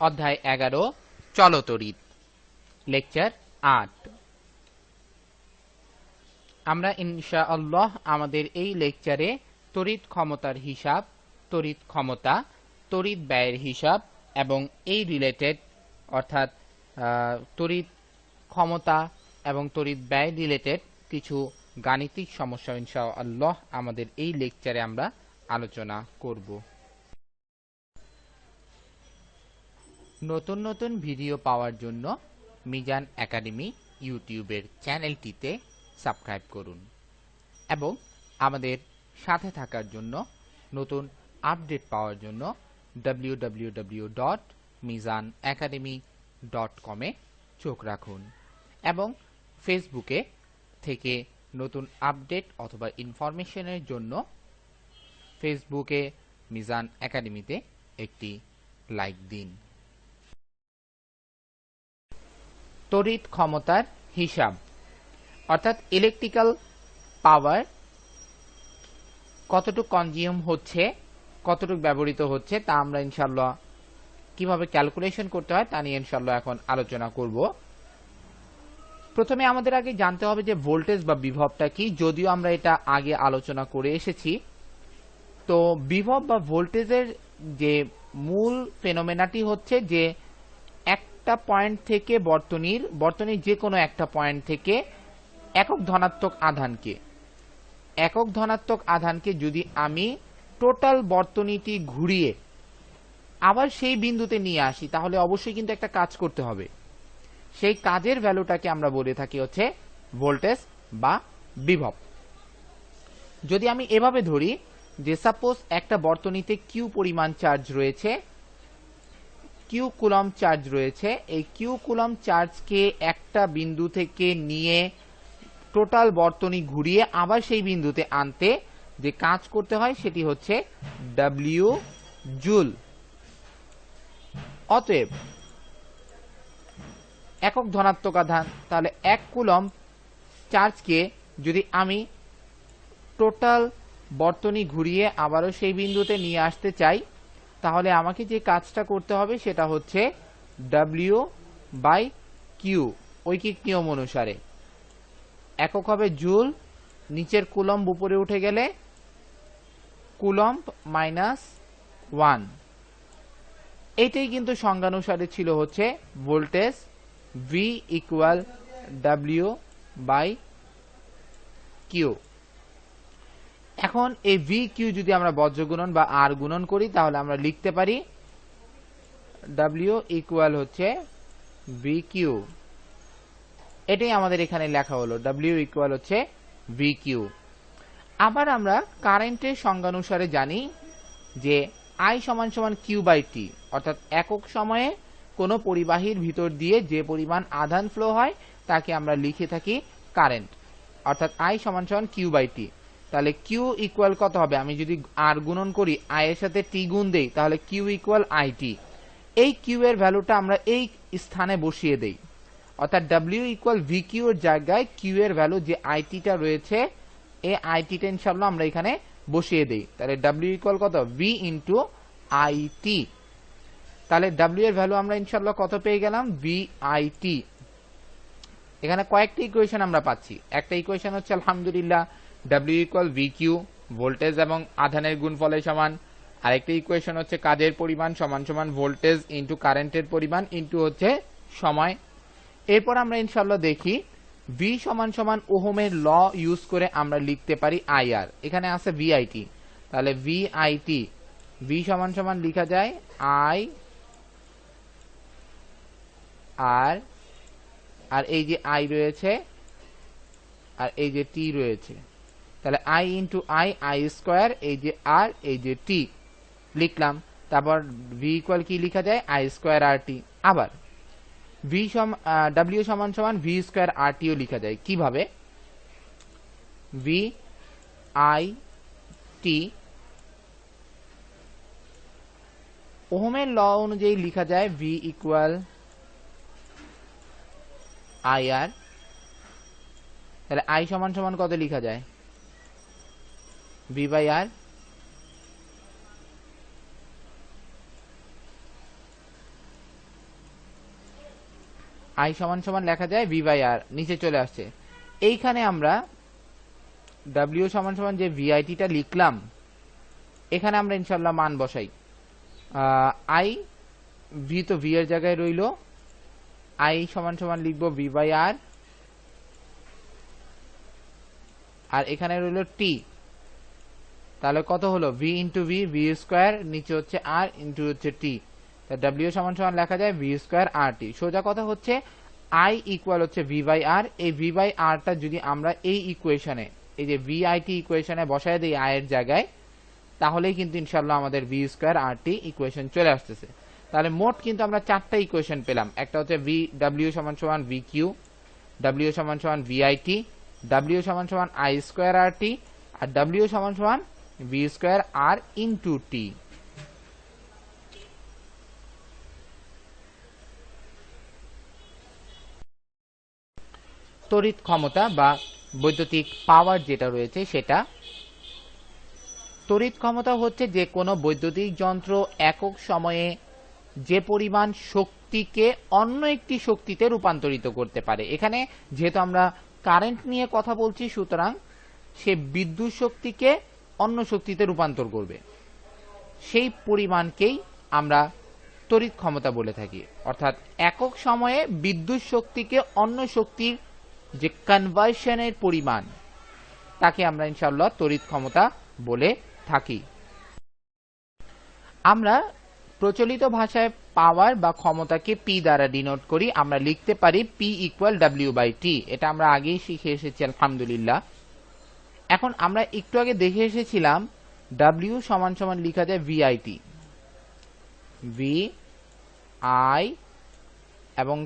অধ্যায় এগারো চলতরিত লেকচার আট। আমরা ইনশা আল্লাহ আমাদের এই লেকচারে তড়িৎ ক্ষমতার হিসাব, তড়িৎ ক্ষমতা, তড়িৎ ব্যয়ের হিসাব এবং এই রিলেটেড অর্থাৎ তড়িৎ ক্ষমতা এবং তড়িৎ ব্যয় রিলেটেড কিছু গাণিতিক সমস্যা ইনশা আল্লাহ আমাদের এই লেকচারে আমরা আলোচনা করব। নতুন নতুন ভিডিও পাওয়ার জন্য মিজান একাডেমি ইউটিউবের চ্যানেলটিতে সাবস্ক্রাইব করুন। এবং আমাদের সাথে থাকার জন্য, নতুন আপডেট পাওয়ার জন্য www.mizanacademy.com ডট মিজান ডট কমে চোখ রাখুন। এবং ফেসবুকে থেকে নতুন আপডেট অথবা ইনফরমেশনের জন্য ফেসবুকে মিজান একাডেমিতে একটি লাইক দিন। তড়িৎ ক্ষমতার হিসাব, অর্থাৎ ইলেকট্রিক্যাল পাওয়ার কতটুকু কনজিউম হচ্ছে, কতটুকু ব্যবহৃত হচ্ছে, তা আমরা ইনশাল্লাহ কীভাবে ক্যালকুলেশন করতে হয়, তা নিয়ে ইনশাল্লাহ এখন আলোচনা করব। প্রথমে আমাদের আগে জানতে হবে যে ভোল্টেজ বা বিভবটা কি, যদিও আমরা এটা আগে আলোচনা করে এসেছি। তো বিভব বা ভোল্টেজের যে মূল ফেনোমেনাটি হচ্ছে যে একটা পয়েন্ট থেকে বর্তনীর বর্তনীর যে কোনো একটা পয়েন্ট থেকে একক ধনাত্মক আধানকে। একক ধনাত্মক আধানকে যদি আমি টোটাল বর্তনীটি ঘুরিয়ে আবার সেই বিন্দুতে নিয়ে আসি, তাহলে অবশ্যই কিন্তু একটা কাজ করতে হবে। সেই কাজের ভ্যালুটাকে আমরা বলে থাকি হচ্ছে ভোল্টেজ বা বিভব। যদি আমি এভাবে ধরি, যে সাপোজ একটা বর্তনীতে কিউ পরিমাণ চার্জ রয়েছে কিউ কুলম চার্জ রয়েছে। এই কিউ কুলম চার্জকে একটা বিন্দু থেকে নিয়ে টোটাল বর্তনী ঘুরিয়ে আবার সেই বিন্দুতে আনতে যে কাজ করতে হয় সেটি হচ্ছে ডাব্লিউ জুল। অতএব একক ধনাত্মক আধান তাহলে এক কুলম চার্জকে যদি আমি টোটাল বর্তনী ঘুরিয়ে আবারও সেই বিন্দুতে নিয়ে আসতে চাই তাহলে আমাকে যে কাজটা করতে হবে সেটা হচ্ছে ডাব্লিউ বাই কিউ ঐকিক নিয়ম অনুসারে। একক হবে জুল, নিচের কুলম্ব উপরে উঠে গেলে কুলম্ব মাইনাস ওয়ান এইটাই কিন্তু সংজ্ঞানুসারে ছিল হচ্ছে voltage V equal W by Q এখন এই ভি কিউ যদি আমরা বজ্র গুণন বা আর গুণন করি, তাহলে আমরা লিখতে পারি ডাব্লিউ ইকুয়াল হচ্ছে ভি কিউ এটাই আমাদের এখানে লেখা হলো ডাব্লিউ ইকুয়াল হচ্ছে ভি কিউ আবার আমরা কারেন্টের সংজ্ঞানুসারে জানি যে আই সমান সমান কিউ বাই টি অর্থাৎ একক সময়ে কোনো পরিবাহীর ভিতর দিয়ে যে পরিমাণ আধান ফ্লো হয়, তাকে আমরা লিখে থাকি কারেন্ট অর্থাৎ আই সমান সমান কিউ বাই টি তাহলে কিউ ইকুয়াল কত হবে? আমি যদি আর গুণন করি আই এর সাথে টি গুণ দেই, তাহলে কিউ ইকুয়াল আই টি এই কিউ এর ভ্যালুটা আমরা এই স্থানে বসিয়ে দেই। অর্থাৎ ডাব্লিউ ইকুয়াল ভি কিউ এর জায়গায় কিউ এর ভ্যালু যে আই আইটিটা রয়েছে, এই আইটিটা ইনশাল্লাহ আমরা এখানে বসিয়ে দেই। তাহলে ডাব্লিউ ইকুয়াল কত? ভি ইন্টু আইটি তাহলে ডাব্লিউ এর ভ্যালু আমরা ইনশাল্লাহ কত পেয়ে গেলাম? ভি আইটি এখানে কয়েকটা ইকুয়েশন আমরা পাচ্ছি। একটা ইকুয়েশন হচ্ছে আলহামদুলিল্লাহ W equal V Q voltage এবং আধানের গুণফলের সমান। আরেকটা ইকুয়েশন হচ্ছে কাজের পরিমাণ সমান সমান ভোল্টেজ ইন্টু কারেন্টের পরিমাণ ইন্টু হচ্ছে সময়। এরপর আমরা ইনশাল্লাহ দেখি ভি সমান সমান ওহমের ল ইউজ করে আমরা লিখতে পারি আইআর এখানে আছে ভিআইটি তাহলে ভিআইটি ভি সমান সমান লিখা যায় আই আর আর এই যে আই রয়েছে, আর এই যে টি রয়েছে। তাহলে I into I I square এই যে আর এই যে টি লিখলাম, তারপর ভি ইকুয়াল কি লিখা যায়? আই স্কোয়ার আর টি আবার ভি সম ডাব্লিউ সমান সমান ভি স্কোয়ার আর টিও লিখা যায়। কীভাবে? ভি আই টি ওহমের ল অনুযায়ী লিখা যায় ভি ইকুয়াল আই আর তাহলে আই সমান সমান কত লিখা যায়? বি বাই আর আই সমান সমান লেখা যায় বি বাই আর নিচে চলে আসছে। এইখানে আমরা ডাব্লিউ সমান সমান যে ভিআইটিটা লিখলাম, এখানে আমরা ইনশাল্লাহ মান বসাই। আই ভি তো ভি এর জায়গায় রইল। আই সমান সমান লিখব ভি বাই আর আর এখানে রইল টি তাহলে কত হলো? V into V V square নিচে হচ্ছে আর ইন্টু হচ্ছে টি ডাব্লিউ সমান সমান লেখা যায় ভি স্কোয়ার আর টি সোজা কথা হচ্ছে আই ইকুয়াল হচ্ছে ভি বাই আর এই ভি বাই আরটা যদি আমরা এই ইকুয়েশনে এই যে ভি আই টি ইকুয়েশনে বসায় দিই আয়ের জায়গায়, তাহলেই কিন্তু ইনশাল্লাহ আমাদের V square R T equation চলে আসতেছে। তাহলে মোট কিন্তু আমরা চারটা ইকুয়েশন পেলাম। একটা হচ্ছে ভি ডাব্লিউ সমান সমান ভি কিউ ডাব্লিউ সমান সমান ভি আই টি ডাব্লিউ সমান সমান আই স্কোয়ার আর টি আর ডাব্লিউ সমান সমান V square R into T তড়িৎ ক্ষমতা বা বৈদ্যুতিক পাওয়ার যেটা রয়েছে সেটা তড়িৎ ক্ষমতা হচ্ছে যে কোনো বৈদ্যুতিক যন্ত্র একক সময়ে যে পরিমাণ শক্তিকে অন্য একটি শক্তিতে রূপান্তরিত করতে পারে। এখানে যেহেতু আমরা কারেন্ট নিয়ে কথা বলছি, সুতরাং সে বিদ্যুৎ শক্তিকে অন্য শক্তিতে রূপান্তর করবে। সেই পরিমাণকেই আমরা তড়িৎ ক্ষমতা বলে থাকি। অর্থাৎ একক সময়ে বিদ্যুৎ শক্তিকে অন্য শক্তির যে কনভার্সনের পরিমাণ, তাকে আমরা ইনশাল্লাহ তড়িৎ ক্ষমতা বলে থাকি। আমরা প্রচলিত ভাষায় পাওয়ার বা ক্ষমতাকে পি দ্বারা ডিনোট করি। আমরা লিখতে পারি P equal W by T এটা আমরা আগেই শিখে এসেছি, আলহামদুলিল্লাহ। এখন আমরা একটু আগে দেখে এসেছিলাম ডাব্লিউ সমান সমান লিখা যায় ভিআইটি ভি আই এবং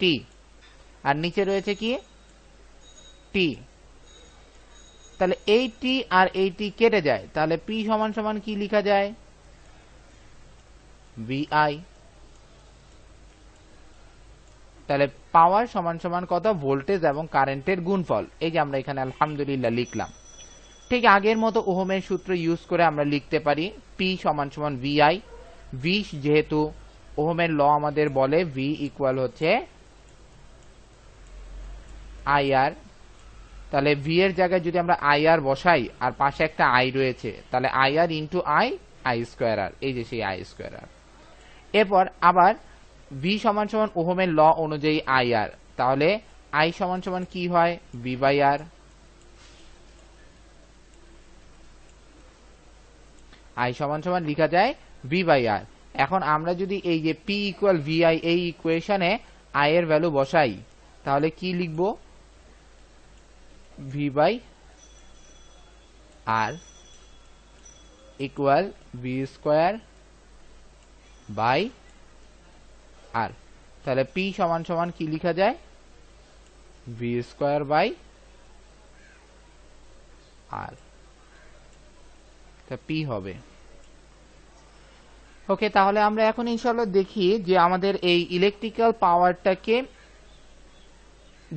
টি আর নিচে রয়েছে কি? টি তাহলে এই টি আর এই টি কেটে যায়। তাহলে পি সমান সমান কি লিখা যায়? ভিআই তাহলে পাওয়ার সমান সমান কত? ভোল্টেজ এবং কারেন্টের গুণফল। এই যে আমরা এখানে আলহামদুলিল্লাহ লিখলাম। ঠিক আগের মতো ওহমের সূত্র ইউজ করে আমরা লিখতে পারি পি সমান সমান ভিআই ভি যেহেতু ওহমের ল আমাদের বলে ভি ইকুয়াল হচ্ছে আইআর তাহলে ভি এর জায়গায় যদি আমরা আইআর বসাই, আর পাশে একটা আই রয়েছে, তাহলে IR into I I square R এই যে সেই আই স্কোয়ার আর এরপর আবার ভি সমান সমান ওহমের ল অনুযায়ী আই আর তাহলে আই সমান সমান কি হয়? ভি বাই আর আই সমান সমান লিখা যায় ভি বাই আর এখন আমরা যদি এই যে পি ইকুয়াল ভি আই এই ইকুয়েশনে আই এর ভ্যালু বসাই, তাহলে কি লিখব? V by R equal V square by R তাহলে পি সমান সমান কি লিখা যায়? V square by R P হবে। ওকে তাহলে আমরা এখন ইনশাল্লাহ দেখি যে আমাদের এই ইলেকট্রিক্যাল পাওয়ারটাকে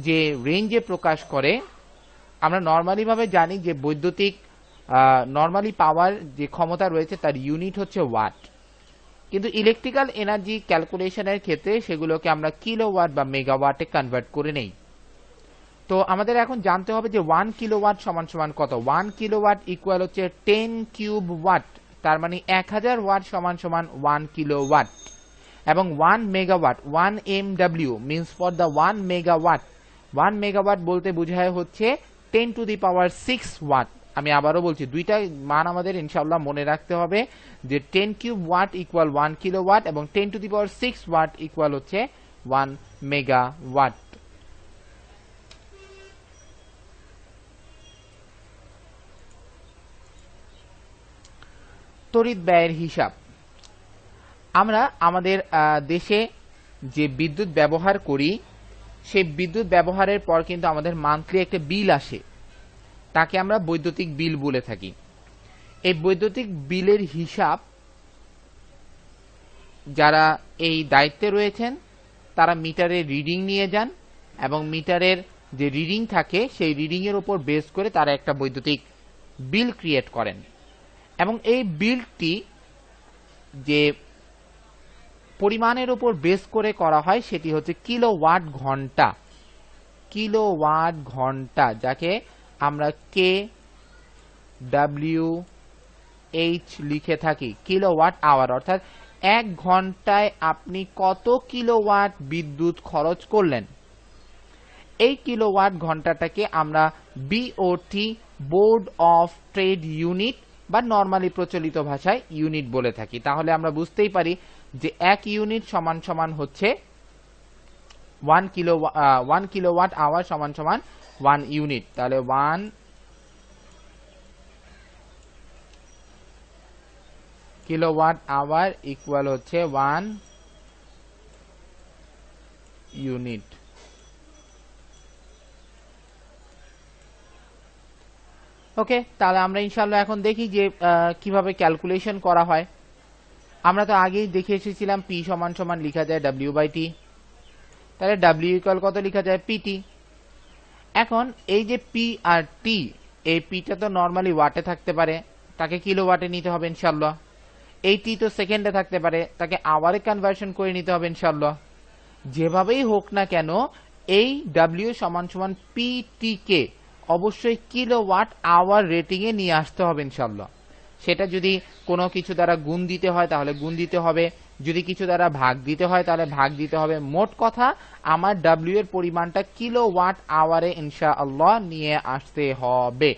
যে রেঞ্জে প্রকাশ করে, আমরা নর্মালি ভাবে জানি যে বৈদ্যুতিক নর্মালি পাওয়ার যে ক্ষমতা রয়েছে তার ইউনিট হচ্ছে ওয়াট কিন্তু ইলেকট্রিক্যাল এনার্জি ক্যালকুলেশনের ক্ষেত্রে সেগুলোকে আমরা কিলোওয়াট বা মেগাওয়াটে কনভার্ট করে নেই। তো আমাদের এখন জানতে হবে যে ওয়ান কিলোওয়াট সমান সমান কত? ওয়ান কিলোওয়াট ইকুয়াল হচ্ছে টেন কিউব ওয়াট তার মানে এক হাজার ওয়াট সমান সমান ওয়ান কিলোওয়াট এবং one megawatt one M W means for the one megawatt one megawatt বলতে বোঝায় হচ্ছে ten to the power six watt আমি আবারও বলছি দুইটা মান আমাদের ইনশাল্লাহ মনে রাখতে হবে যে ten cube watt equal one kilo watt এবং ten to the power six watt equal হচ্ছে ওয়ান মেগা ওয়াট তড়িৎ ব্যয়ের হিসাব। আমরা আমাদের দেশে যে বিদ্যুৎ ব্যবহার করি, সেই বিদ্যুৎ ব্যবহারের পর কিন্তু আমাদের মান্থলি একটা বিল আসে। তাকে আমরা বৈদ্যুতিক বিল বলে থাকি। এই বৈদ্যুতিক বিলের হিসাব যারা এই দায়িত্বে রয়েছেন, তারা মিটারের রিডিং নিয়ে যান এবং মিটারের যে রিডিং থাকে, সেই রিডিং এর উপর বেস করে তারা একটা বৈদ্যুতিক বিল ক্রিয়েট করেন। এবং এই বিলটি যে পরিমাণের উপর বেস করে করা হয়, সেটি হচ্ছে কিলো কিলোওয়াট ঘণ্টা। কিলোওয়াট ঘণ্টা, যাকে আমরা কে ডাব্লিউ এইচ লিখে থাকি। কিলোওয়াট আওয়ার, অর্থাৎ এক ঘন্টায় আপনি কত কিলোওয়াট বিদ্যুৎ খরচ করলেন? এই কিলোওয়াট ঘন্টাটাকে আমরা BOT board of trade unit বা নর্মালি প্রচলিত ভাষায় ইউনিট বলে থাকি। তাহলে আমরা বুঝতেই পারি যে এক ইউনিট সমান সমান হচ্ছে one kilo one kilowatt hour সমান সমান ওয়ান ইউনিট তাহলে ওয়ান কিলোওয়াট আওয়ার ইকুয়াল হচ্ছে ওয়ান ইউনিট ওকে তাহলে আমরা ইনশাল্লাহ এখন দেখি যে কীভাবে ক্যালকুলেশন করা হয়। আমরা তো আগেই দেখে এসেছিলাম পি সমান সমান লিখা যায় ডাব্লিউ বাই টি তাহলে ডাব্লিউ ইকুয়াল কত লেখা যায়? পিটি এখন এই যে পি আর টি এই পিটা তো নর্মালি ওয়াটে থাকতে পারে। তাকে কিলো ওয়াটে নিতে হবে ইনশাল্লাহ এই টি তো সেকেন্ডে থাকতে পারে। তাকে আওয়ারে কনভার্সন করে নিতে হবে ইনশাল্লাহ যেভাবেই হোক না কেন, এই ডাব্লিউ সমান সমান পিটি কে অবশ্যই কিলোওয়াট আওয়ার রেটিং এ নিয়ে আসতে হবে ইনশাল্লাহ সেটা যদি কোনো কিছু দ্বারা গুণ দিতে হয়, তাহলে গুণ দিতে হবে। যদি কিছু দ্বারা ভাগ দিতে হয়, তাহলে ভাগ দিতে হবে মোট কথা, আমার ডাব্লিউ এর পরিমাণটা কিলো ওয়াট আওয়ারে ইনশাআল্লাহ নিয়ে আসতে হবে।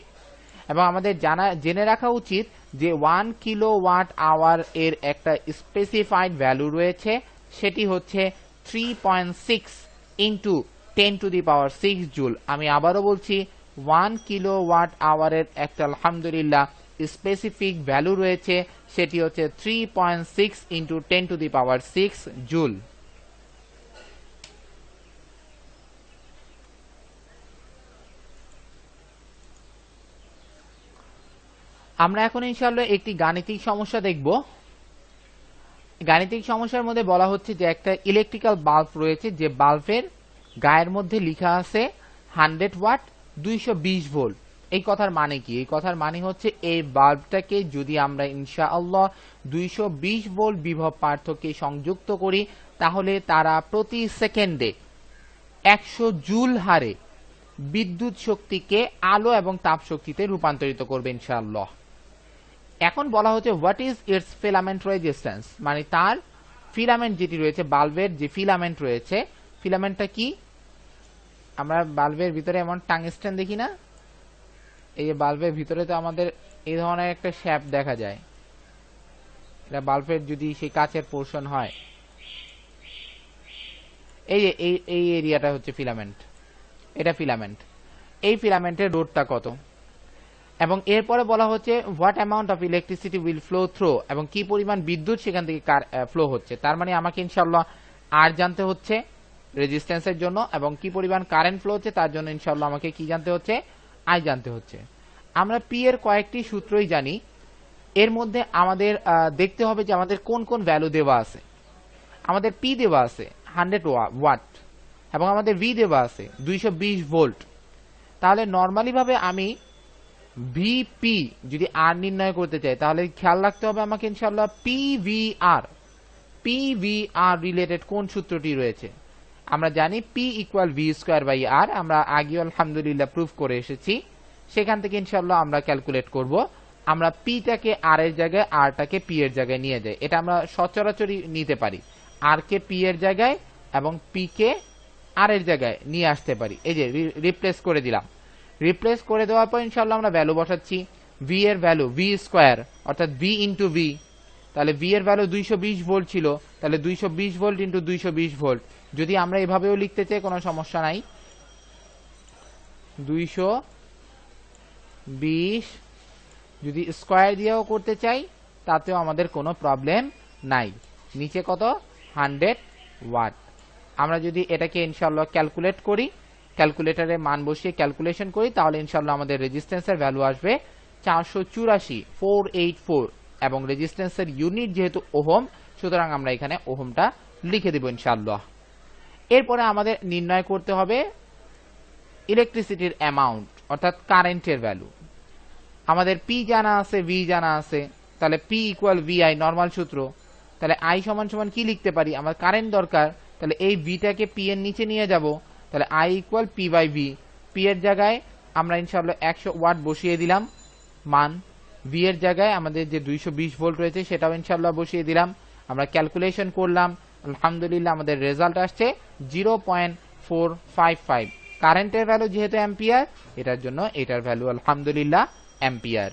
এবং আমাদের জানা, জেনে রাখা উচিত যে ওয়ান কিলো ওয়াট আওয়ার এর একটা স্পেসিফাইড ভ্যালু রয়েছে, সেটি হচ্ছে three point six into ten to the power six joule আমি আবারও বলছি ওয়ান কিলো ওয়াট আওয়ারের একটা, আলহামদুলিল্লাহ স্পেসিফিক ভ্যালু রয়েছে, সেটি হচ্ছে three point six into ten to the power six joule আমরা এখন ইনশাল্লাহ একটি গাণিতিক সমস্যা দেখব। গাণিতিক সমস্যার মধ্যে বলা হচ্ছে যে একটা ইলেকট্রিক্যাল বাল্ব রয়েছে, যে বাল্বের গায়ের মধ্যে লেখা আছে হান্ড্রেড ওয়াট দুইশো বিশ ভোল্ট এই কথার মানে কি? এই কথার মানে হচ্ছে এই বাল্বটাকে যদি আমরা ইনশাআল্লাহ দুইশো বিশ ভোল্ট বিভব পার্থক্যে সংযুক্ত করি, তাহলে তারা প্রতি সেকেন্ডে একশো জুল হারে বিদ্যুৎ শক্তিকে আলো এবং তাপ শক্তিতে রূপান্তরিত করবে ইনশাআল্লাহ। এখন বলা হচ্ছে what is its filament resistance মানে তার ফিলামেন্ট যেটি রয়েছে, বাল্বের যে ফিলামেন্ট রয়েছে ফিলামেন্টটা কি? আমরা বাল্বের ভিতরে এমন টাংস্টেন দেখি না? এই যে বাল্বের ভিতরে তো আমাদের এই ধরনের একটা শ্যাপ দেখা যায়। এটা বাল্বের যদি সেই কাচের পোর্শন হয়। এই যে, এই এই এরিয়াটা হচ্ছে ফিলামেন্ট এটা ফিলামেন্ট এই ফিলামেন্টের রোডটা কত? এবং এরপরে বলা হচ্ছে what amount of electricity will flow through এবং কি পরিমাণ বিদ্যুৎ সেখান থেকে ফ্লো হচ্ছে। তার মানে আমাকে ইনশাল্লাহ আর জানতে হচ্ছে রেজিস্ট্যান্সের জন্য এবং কি পরিমাণ কারেন্ট ফ্লো হচ্ছে তার জন্য ইনশাল্লাহ আমাকে কি জানতে হচ্ছে? আই জানতে হচ্ছে। আমরা পি এর কয়েকটি সূত্রই জানি। এর মধ্যে আমাদের দেখতে হবে যে আমাদের কোন কোন ভ্যালু দেওয়া আছে। আমাদের পি দেওয়া আছে হান্ড্রেড ওয়াট এবং আমাদের ভি দেওয়া আছে দুইশো বিশ ভোল্ট তাহলে নর্মালিভাবে আমি ভিপি যদি আর নির্ণয় করতে চাই, তাহলে খেয়াল রাখতে হবে আমাকে ইনশাল্লাহ পিভিআর পিভিআর রিলেটেড কোন সূত্রটি রয়েছে? আমরা জানি P equal V square by R আমরা আগে আলহামদুলিল্লাহ প্রুফ করে এসেছি। সেখান থেকে ইনশাল্লাহ আমরা ক্যালকুলেট করব। আমরা পিটাকে আর এর জায়গায় আরটাকে পি এর জায়গায় নিয়ে যাই। এটা আমরা সচরাচরই নিতে পারি। আর কে পি এর জায়গায় এবং পি কে আর এর জায়গায় নিয়ে আসতে পারি। এই যে রিপ্লেস করে দিলাম। রিপ্লেস করে দেওয়ার পর ইনশাল্লাহ আমরা ভ্যালু বসাচ্ছি। ভি এর ভ্যালু ভি স্কোয়ার অর্থাৎ ভি ইন্টু ভি তাহলে ভি এর ভ্যালু দুইশো বিশ ভোল্ট ছিল। তাহলে দুইশো বিশ ভোল্ট ইন্টু দুইশো বিশ ভোল্ট যদি আমরা এভাবেও লিখতে চাই, কোনো সমস্যা নাই। দুইশো বিশ যদি স্কোয়ার দিয়েও করতে চাই, তাতেও আমাদের কোনো প্রবলেম নাই। নিচে কত? Hundred watt. আমরা যদি এটাকে ইনশাল্লাহ ক্যালকুলেট করি, ক্যালকুলেটরে মান বসিয়ে ক্যালকুলেশন করি, তাহলে ইনশাল্লাহ আমাদের রেজিস্ট্যান্সের ভ্যালু আসবে চারশো চুরাশি, ফোর এইট ফোর। এবং রেজিস্ট্যান্সের ইউনিট যেহেতু ওহম, সুতরাং আমরা এখানে ওহমটা লিখে দেব ইনশাল্লাহ এরপরে আমাদের নির্ণয় করতে হবে ইলেকট্রিসিটির অ্যামাউন্ট অর্থাৎ কারেন্টের ভ্যালু আমাদের পি জানা আছে ভি জানা আছে, তাহলে পি ইকুয়াল ভিআই নর্মাল সূত্র, তাহলে আই সমান সমান কি লিখতে পারি? আমার কারেন্ট দরকার, তাহলে এই ভিটাকে পি এর নিচে নিয়ে যাব, তাহলে I equal P by V P এর জায়গায় আমরা ইনশাআল্লাহ একশো ওয়াট বসিয়ে দিলাম, মান। ভি এর জায়গায় আমাদের যে দুইশো বিশ ভোল্ট রয়েছে, সেটাও ইনশাআল্লাহ বসিয়ে দিলাম। আমরা ক্যালকুলেশন করলাম আলহামদুলিল্লাহ আমাদের রেজাল্ট আসছে zero point four five five কারেন্টের ভ্যালু যেহেতু অ্যাম্পিয়ার এটার জন্য এটার ভ্যালু আলহামদুলিল্লাহ অ্যাম্পিয়ার